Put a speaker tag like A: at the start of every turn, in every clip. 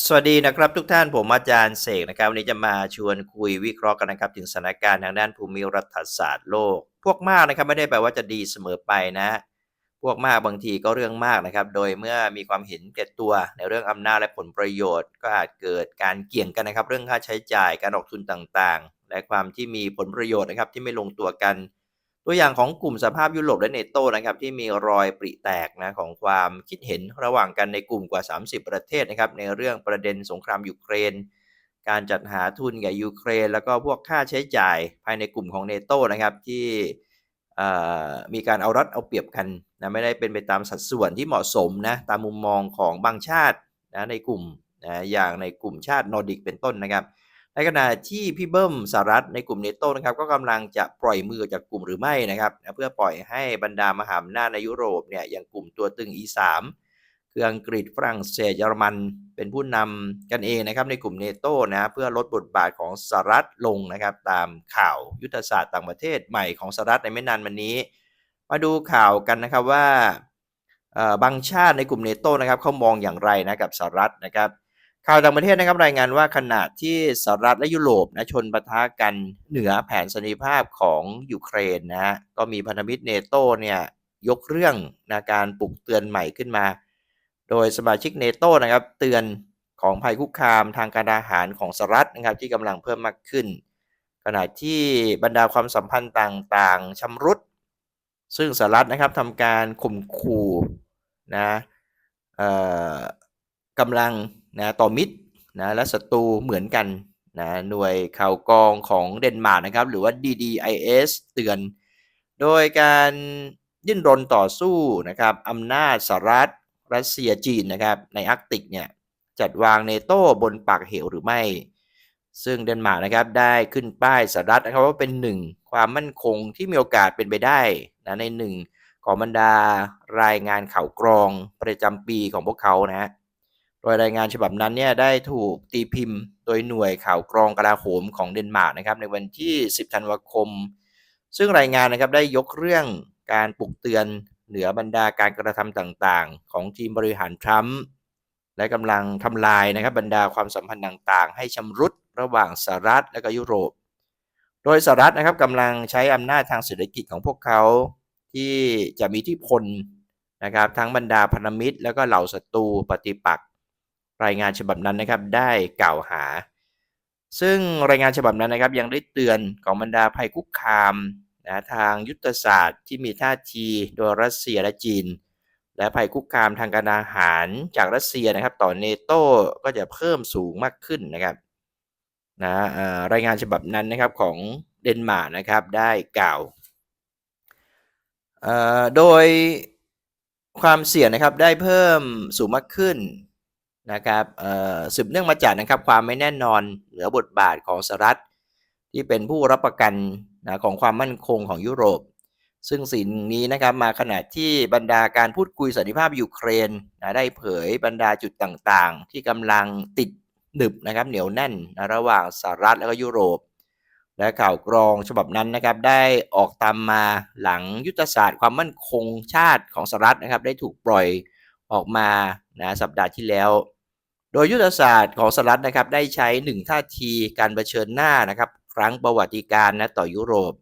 A: สวัสดีนะครับทุกท่านผมอาจารย์เสกนะครับวันนี้จะมาชวนคุยวิเคราะห์กันนะครับ ถึงสถานการณ์ทางด้านภูมิรัฐศาสตร์โลก พวกมากนะครับไม่ได้แปลว่าจะดีเสมอไปนะ พวกมากบางทีก็เรื่องมากนะครับ โดยเมื่อมีความเห็นแก่ตัวในเรื่องอำนาจและผลประโยชน์ ก็อาจเกิดการเกี่ยงกันนะครับ เรื่องค่าใช้จ่ายการออกทุนต่างๆ และความที่มีผลประโยชน์นะครับที่ไม่ลงตัวกัน ตัวอย่างของกลุ่มสภาพยุโรปและเนโตนะครับที่มีรอยปริแตกนะของความคิดเห็นระหว่างกันในกลุ่มกว่า 30 ประเทศนะครับในเรื่องประเด็นสงครามยูเครน การจัดหาทุนแก่ยูเครน แล้วก็พวกค่าใช้จ่ายภายในกลุ่มของเนโตนะครับที่มีการเอารัดเอาเปรียบกันนะไม่ได้เป็นไปตามสัดส่วนที่เหมาะสมนะตามมุมมองของบางชาตินะในกลุ่มนะอย่างในกลุ่มชาตินอร์ดิกเป็นต้นนะครับ ในขณะที่พี่เบิ้มสหรัฐในกลุ่มเนโตนะครับก็กำลังจะปล่อยมือจากกลุ่มหรือไม่นะครับเพื่อปล่อยให้บรรดามหาอำนาจในยุโรปเนี่ยอย่างกลุ่มตัวตึง E3 คืออังกฤษฝรั่งเศสเยอรมันเป็นผู้นำกันเองนะครับในกลุ่มเนโตนะเพื่อลดบทบาทของสหรัฐลงนะครับตามข่าวยุทธศาสตร์ต่างประเทศใหม่ของสหรัฐในไม่นานมานี้ มาดูข่าวกันนะครับว่าบางชาติในกลุ่มเนโตนะครับเขามองอย่างไรนะกับสหรัฐนะครับ ข่าวต่างประเทศนะครับรายงานว่าขณะที่สหรัฐและยุโรปนะชนปะทะกันเหนือแผนสันนิภาพของยูเครนนะฮะก็มีพันธมิตรเนโตเนี่ยยกเรื่องนะการปลุกเตือนใหม่ขึ้นมา โดยสมาชิกเนโตนะครับเตือนของภัยคุกคามทางการอาหารของสหรัฐนะครับที่กำลังเพิ่มมากขึ้น ขณะที่บรรดาความสัมพันธ์ต่างๆชำรุด ซึ่งสหรัฐนะครับทำการข่มขู่นะกำลัง นะต่อมิตรนะและศัตรูเหมือนกันนะหน่วยข่าวกองของเดนมาร์กนะครับหรือว่า DDIS เตือน โดยการยื่นรนต่อสู้นะครับอำนาจสหรัฐรัสเซียจีนนะครับในอาร์กติกเนี่ยจัดวางเนโต้บนปากเหวหรือไม่ ซึ่งเดนมาร์กนะครับได้ขึ้นป้ายสหรัฐนะครับว่าเป็นหนึ่งความมั่นคงที่มีโอกาสเป็นไปได้นะในหนึ่งของบรรดารายงานข่าวกรองประจำปีของพวกเขานะฮะ โดยรายงานฉบับนั้นเนี่ยได้ถูกตีพิมพ์โดยหน่วยข่าวกรองกลาโหมของเดนมาร์กนะครับในวันที่ 10 ธันวาคม ซึ่งรายงานนะครับได้ยกเรื่องการปลุกเตือนเหนือบรรดาการกระทำต่างๆ ของทีมบริหารทรัมป์และกำลังทำลายนะครับบรรดาความสัมพันธ์ต่างๆ ให้ชำรุดระหว่างสหรัฐและก็ยุโรป โดยสหรัฐนะครับกำลังใช้อำนาจทางเศรษฐกิจของพวกเขาที่จะมีที่พลนะครับทั้งบรรดาพันธมิตร แล้วก็เหล่าศัตรูปฏิปักษ์ รายงานฉบับนั้นนะครับได้กล่าวหา ซึ่งรายงานฉบับนั้นนะครับยังได้เตือนของบรรดาภัยคุกคามนะทางยุทธศาสตร์ที่มีท่าทีโดยรัสเซียและจีน และภัยคุกคามทางการอาหารจากรัสเซียนะครับต่อเนโต้ก็จะเพิ่มสูงมากขึ้นนะครับนะรายงานฉบับนั้นนะครับของเดนมาร์กนะครับได้กล่าวโดยความเสี่ยงนะครับได้เพิ่มสูงมากขึ้น นะครับสืบเนื่องมาจากนะครับความไม่แน่นอนเหนือบทบาทของสหรัฐ ที่เป็นผู้รับประกันนะของความมั่นคงของยุโรป ซึ่งสิ่งนี้นะครับมาขณะที่บรรดาการพูดคุยสันติภาพยูเครนนะได้เผยบรรดาจุดต่างๆ ที่กำลังติดหนึบนะครับเหนียวแน่นนะระหว่างสหรัฐและก็ยุโรป และข่าวกรองฉบับนั้นนะครับได้ออกตามมาหลังยุทธศาสตร์ความมั่นคงชาติของสหรัฐนะครับได้ถูกปล่อยออกมานะสัปดาห์ที่แล้ว โดยยุทธศาสตร์ของสหรัฐนะครับได้ใช้หนึ่งท่าทีการเผชิญหน้านะครับครั้งประวัติการนะต่อยุโรป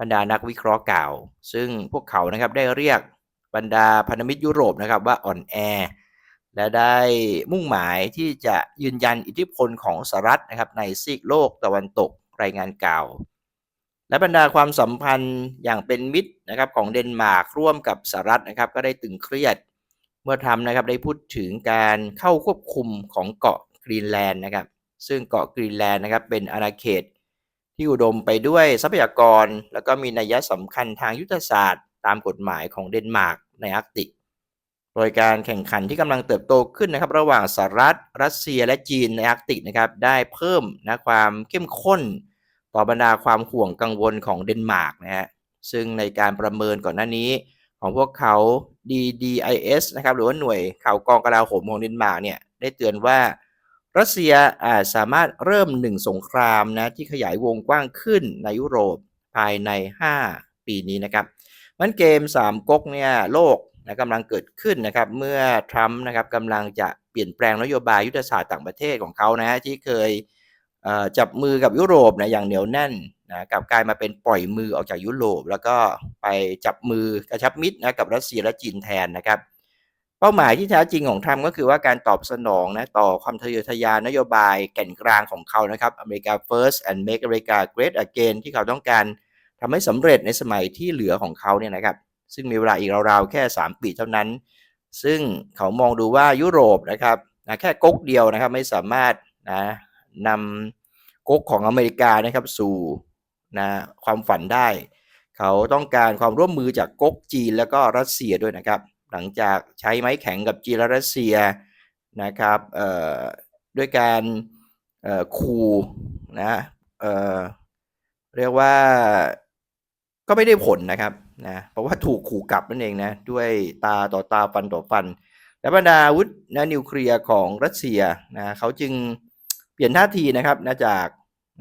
A: บรรดานักวิเคราะห์กล่าว ซึ่งพวกเขานะครับได้เรียกบรรดาพันธมิตรยุโรปนะครับว่าอ่อนแอ และได้มุ่งหมายที่จะยืนยันอิทธิพลของสหรัฐนะครับในซีกโลกตะวันตกรายงานกล่าว และบรรดาความสัมพันธ์อย่างเป็นมิตรนะครับของเดนมาร์กร่วมกับสหรัฐนะครับก็ได้ตึงเครียด เมื่อทำนะครับได้พูดถึงการเข้าควบคุมของเกาะกรีนแลนด์นะครับ ซึ่งเกาะกรีนแลนด์นะครับเป็นอาณาเขตที่อุดมไปด้วยทรัพยากร แล้วก็มีนัยสำคัญทางยุทธศาสตร์ ตามกฎหมายของเดนมาร์กในอาร์กติก โดยการแข่งขันที่กำลังเติบโตขึ้นนะครับ ระหว่างสหรัฐรัสเซียและจีนในอาร์กติกนะครับได้เพิ่มนะความเข้มข้น ต่อบรรดาความห่วงกังวลของเดนมาร์กนะฮะซึ่งในการประเมินก่อนหน้านี้ ของพวกเขา DDIS นะครับหรือว่าหน่วยข่าวกองกลาโหมของเดนมาร์กเนี่ยได้เตือนว่ารัสเซียอาจสามารถเริ่มหนึ่งสงครามนะที่ขยายวงกว้างขึ้นในยุโรปภายใน 5 ปีนี้นะครับมันเกม 3ก๊กเนี่ยโลกนะกำลังเกิดขึ้นนะครับเมื่อทรัมป์นะครับกำลังจะเปลี่ยนแปลงนโยบายยุทธศาสตร์ต่างประเทศของเขานะที่เคยจับมือกับยุโรปนะอย่างเหนียวแน่น นะกลับกลายมาเป็นปล่อยมือออกจากยุโรป แล้วก็ไปจับมือกระชับมิตรนะกับรัสเซียและจีนแทนนะครับ เป้าหมายที่แท้จริงของทรัมป์ก็คือว่าการตอบสนองนะต่อความทะเยอทะยานนโยบายแก่นกลางของเขานะครับอเมริกา first and make America great again ที่เขาต้องการทำให้สำเร็จในสมัยที่เหลือของเขาเนี่ยนะครับซึ่งมีเวลาอีกราวๆแค่ 3 ปีเท่านั้น ซึ่งเขามองดูว่ายุโรปนะครับนะแค่ก๊กเดียวนะครับไม่สามารถนะนำก๊กของอเมริกานะครับสู่ นะความฝันได้ เขาต้องการความร่วมมือจากก๊กจีนแล้วก็รัสเซียด้วยนะครับ หลังจากใช้ไม้แข็งกับจีนและรัสเซียนะครับด้วยการเอ่นะเเรียกว่าก็ไม่ได้ผลนะครับนะเพราะว่าถูกขู่กลับนั่นเองนะด้วยตาต่อตาฟันต่อฟัน และบรรดาอาวุธนะนิวเคลียร์ของรัสเซียนะเขาจึงเปลี่ยนท่าทีนะครับนะจาก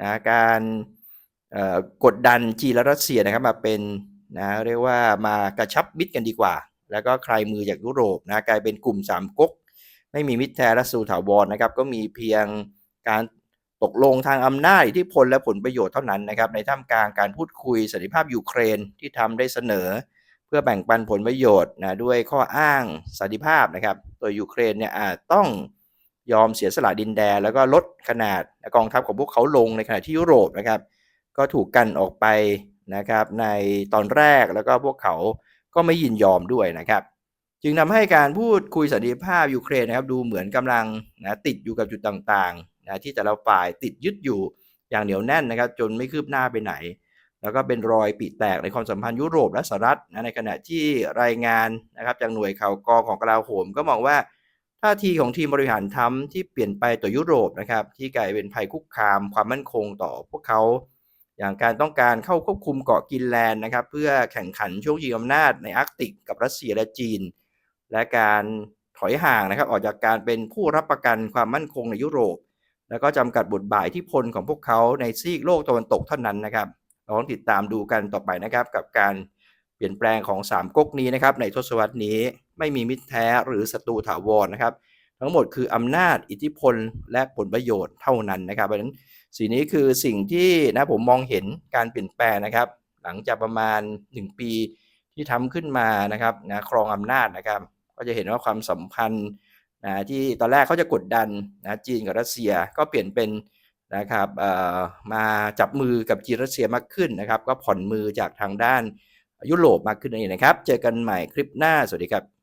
A: นะการเกดดันจีนและรัสเซียนะครับมาเป็นนะเรียกว่ามากระชับมิตรกันดีกว่า แล้วก็ใครมือจากยุโรปนะกลายเป็นกลุ่มสามก๊กไม่มีมิตรแท้และสู่ถาวรนะครับก็มีเพียงการตกลงทางอำนาจทธิพลและผลประโยชน์เท่านั้นนะครับในท่ามกลางการพูดคุยสันติภาพยูเครนที่ทำได้เสนอ เพื่อแบ่งปันผลประโยชน์นะด้วยข้ออ้างสันติภาพนะครับโดยยูเครนเนี่ยอาจต้องยอมเสียสละดินแดน แล้วก็ลดขนาดกองทัพของพวกเขาลงในขณะที่ยุโรปนะครับ ก็ถูกกันออกไปนะครับในตอนแรกแล้วก็พวกเขาก็ไม่ยินยอมด้วยนะครับ จึงทำให้การพูดคุยสันติภาพยูเครนนะครับดูเหมือนกำลังนะติดอยู่กับจุดต่างๆนะที่แต่ละฝ่ายติดยึดอยู่อย่างเหนียวแน่นนะครับ จนไม่คืบหน้าไปไหน แล้วก็เป็นรอยปีแตกในความสัมพันธ์ยุโรปและสหรัฐนะในขณะที่รายงานนะครับจากหน่วยข่าวกรองของกลาโหม ก็มองว่าท่าทีของทีมบริหารทำที่เปลี่ยนไปต่อยุโรปนะครับที่กลายเป็นภัยคุกคามความมั่นคงต่อพวกเขา อย่างการต้องการเข้าควบคุมเกาะกินแลนด์นะครับเพื่อแข่งขันช่วงชิงอำนาจในอาร์กติกกับรัสเซียและจีน และการถอยห่างนะครับออกจากการเป็นผู้รับประกันความมั่นคงในยุโรป แล้วก็จำกัดบทบาทที่พลของพวกเขาในซีกโลกตะวันตกเท่านั้นนะครับเราต้องติดตามดูกันต่อไปนะครับกับการเปลี่ยนแปลงของ3ก๊กนี้นะครับในทศวรรษนี้ไม่มีมิตรแท้หรือศัตรูถาวรนะครับ ทั้งหมดคืออำนาจอิทธิพลและผลประโยชน์เท่านั้นนะครับเพราะฉะนั้น สินี้คือสิ่งที่นะผมมองเห็นการเปลี่ยนแปลงนะครับ หลังจากประมาณ 1 ปีที่ทำขึ้นมานะครับนะครองอำนาจนะครับ ก็จะเห็นว่าความสัมพันธ์นะที่ตอนแรกเขาจะกดดันนะจีนกับรัสเซียก็เปลี่ยนเป็นนะครับมาจับมือกับจีนรัสเซียมากขึ้นนะครับ ก็ผ่อนมือจากทางด้านยุโรปมากขึ้นนั่นเองนะครับ เจอกันใหม่คลิปหน้าสวัสดีครับ